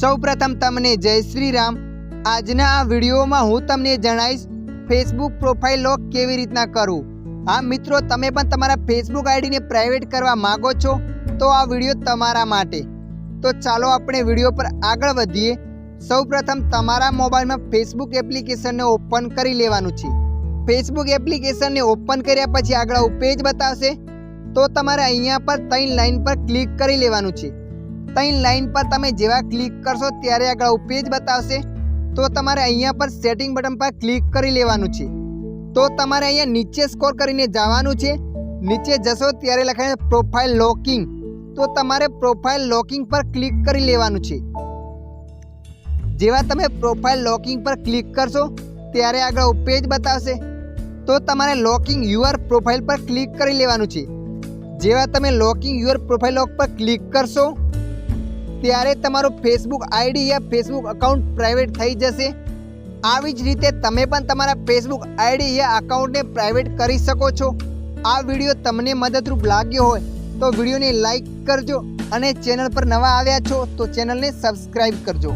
સૌપ્રથમ તમને જય શ્રી રામ આજના આ વિડીયોમાં હું તમને જણાવીશ ફેસબુક પ્રોફાઇલ લોક કેવી રીતના કરવું? હા, મિત્રો, તમે પણ તમારા ફેસબુક આઈડીને પ્રાઇવેટ કરવા માગો છો, તો આ વીડિયો તમારા માટે. તો ચાલો આપણે વીડિયો પર આગળ વધીએ. સૌપ્રથમ તમારા મોબાઈલમાં ફેસબુક એપ્લિકેશનને ઓપન કરી લેવાનું છે. ફેસબુક એપ્લિકેશનને ઓપન કર્યા પછી આગળ પેજ બતાવશે. તો તમારે અહીંયા પર ત્રણ લાઇન પર ક્લિક કરી લેવાનું છે. ત્રણ લાઈન પર તમે જેવા ક્લિક કરશો ત્યારે આગળ પેજ બતાવશે. તો તમારે અહીંયા પર સેટિંગ બટન પર ક્લિક કરી લેવાનું છે. તો તમારે અહીંયા નીચે સ્કોર કરીને જવાનું છે. નીચે જશો ત્યારે લખાય પ્રોફાઇલ લોકિંગ. તો તમારે પ્રોફાઇલ લોકિંગ પર ક્લિક કરી લેવાનું છે. જેવા તમે પ્રોફાઇલ લોકિંગ પર ક્લિક કરશો ત્યારે આગળ પેજ બતાવશે. તો તમારે લોકિંગ યુઅર પ્રોફાઇલ પર ક્લિક કરી લેવાનું છે. જેવા તમે લોકિંગ યુઅર પ્રોફાઇલ લોક પર ક્લિક કરશો ત્યારે તમારું ફેસબુક આઈડી યા ફેસબુક અકાઉન્ટ પ્રાઇવેટ થઈ જશે. આવી જ રીતે તમે પણ તમારા ફેસબુક આઈડી યા અકાઉન્ટને પ્રાઇવેટ કરી શકો છો. આ વીડિયો તમને મદદરૂપ લાગ્યો હોય તો વિડીયોને લાઈક કરજો અને ચેનલ પર નવા આવ્યા છો તો ચેનલને સબસ્ક્રાઈબ કરજો.